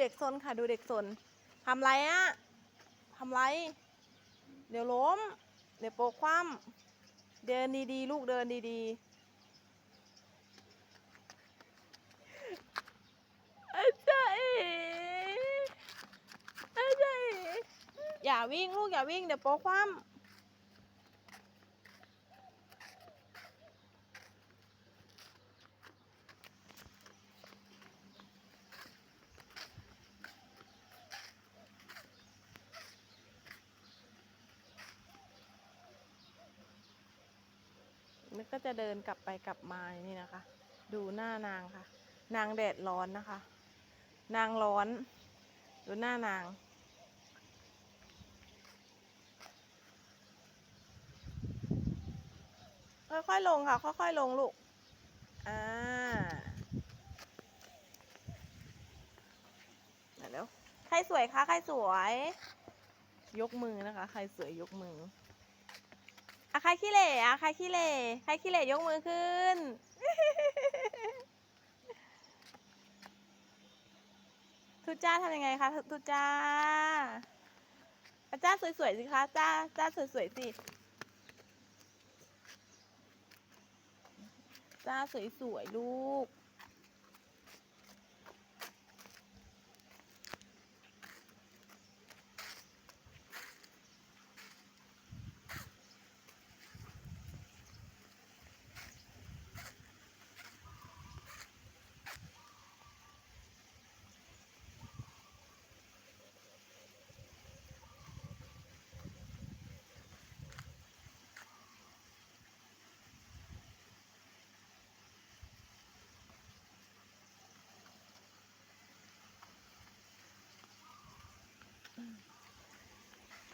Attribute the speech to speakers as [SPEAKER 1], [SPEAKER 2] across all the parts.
[SPEAKER 1] เด็กซนค่ะ ดูเด็กซนทำไรอะทำไร เดี๋ยวล้ม เดี๋ยวโปกคว่ำเดินดีๆ ลูกเดินดีๆอาจารย์อาจารย์อย่าวิ่งลูกอย่าวิ่งเดี๋ยวโปกคว่ำ มันก็จะเดินกลับไปกลับมานี่นะคะ ดูหน้านางค่ะ นางแดดร้อนนะคะ นางร้อน ดูหน้านางค่อยๆลงค่ะ ค่อยๆลงลูก อ่าเดี๋ยวใครสวยคะ ใครสวย ยกมือนะคะ ใครสวยยกมือ รขี้เหร่อะใครขี้เหร่ใครขี้เหร่ยกมือขึ้น ทุจ้าทำยังไงคะทุจ้าอาจ้าสวยๆสิคะจ้าจ้าสวยๆสิจ้าสวยๆลูก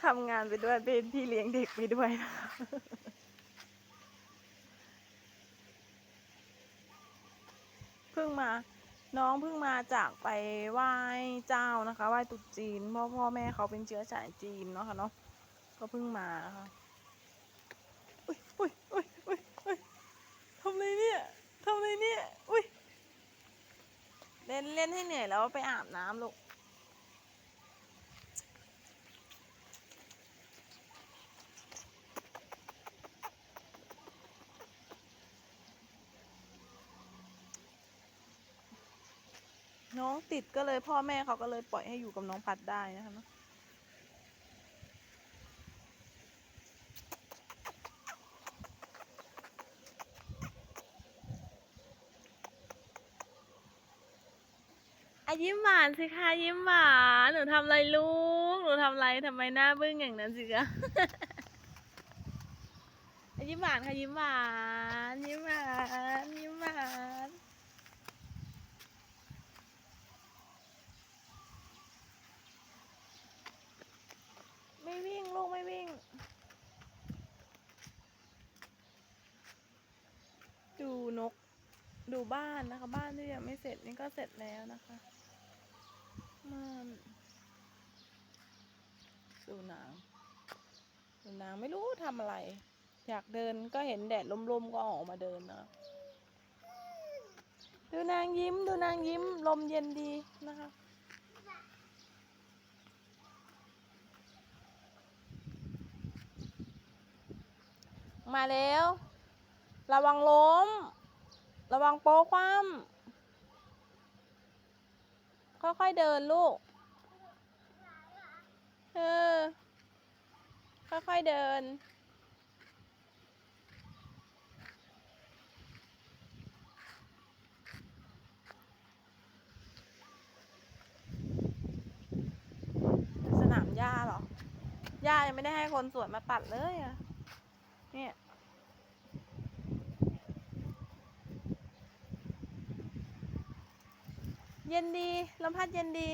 [SPEAKER 1] ทำงานไปด้วยเป็นพี่เลี้ยงเด็กไปด้วยนะคะเพิ่งมาน้องเพิ่งมาจากไปไหว้เจ้านะคะไหว้ตรุษจีนเพราะพ่อแม่เขาเป็นเชื้อสายจีนเนาะค่ะเนาะก็เพิ่งมานะคะอุ้ยอุ้ยอุ้ยอุ้ยอุ้ยทำไรเนี่ยทำไรเนี่ยอุ้ยเล่นเล่นให้เหนื่อยแล้วไปอาบน้ำลูก น้องติดก็เลยพ่อแม่เขาก็เลยปล่อยให้อยู่กับน้องพัดได้นะคะเนอะอะยิ้มหวานสิคะยิ้มหวานหนูทำอะไรลูกหนูทำอะไรทำไมหน้าบึ้งอย่างนั้นสิคะอะยิ้มหวานค่ะยิ้มหวานยิ้มหวานยิ้มหวาน ไม่วิ่งลูกไม่วิ่ง ดูนก ดูบ้านนะคะ บ้านที่ยังไม่เสร็จนี่ก็เสร็จแล้วนะคะมันดูนางดูนางไม่รู้ทำอะไร อยากเดินก็เห็นแดดลมๆก็ออกมาเดินนะคะดูนางยิ้ม ดูนางยิ้ม ลมเย็นดีนะคะมาแล้ว ระวังล้ม ระวังโป๊คว่ำค่อยๆเดินลูก เออ ค่อยๆเดิน สนามหญ้าเหรอ หญ้ายังไม่ได้ให้คนสวนมาตัดเลยอะเนี่ย เย็นดี ลมพัดเย็นดี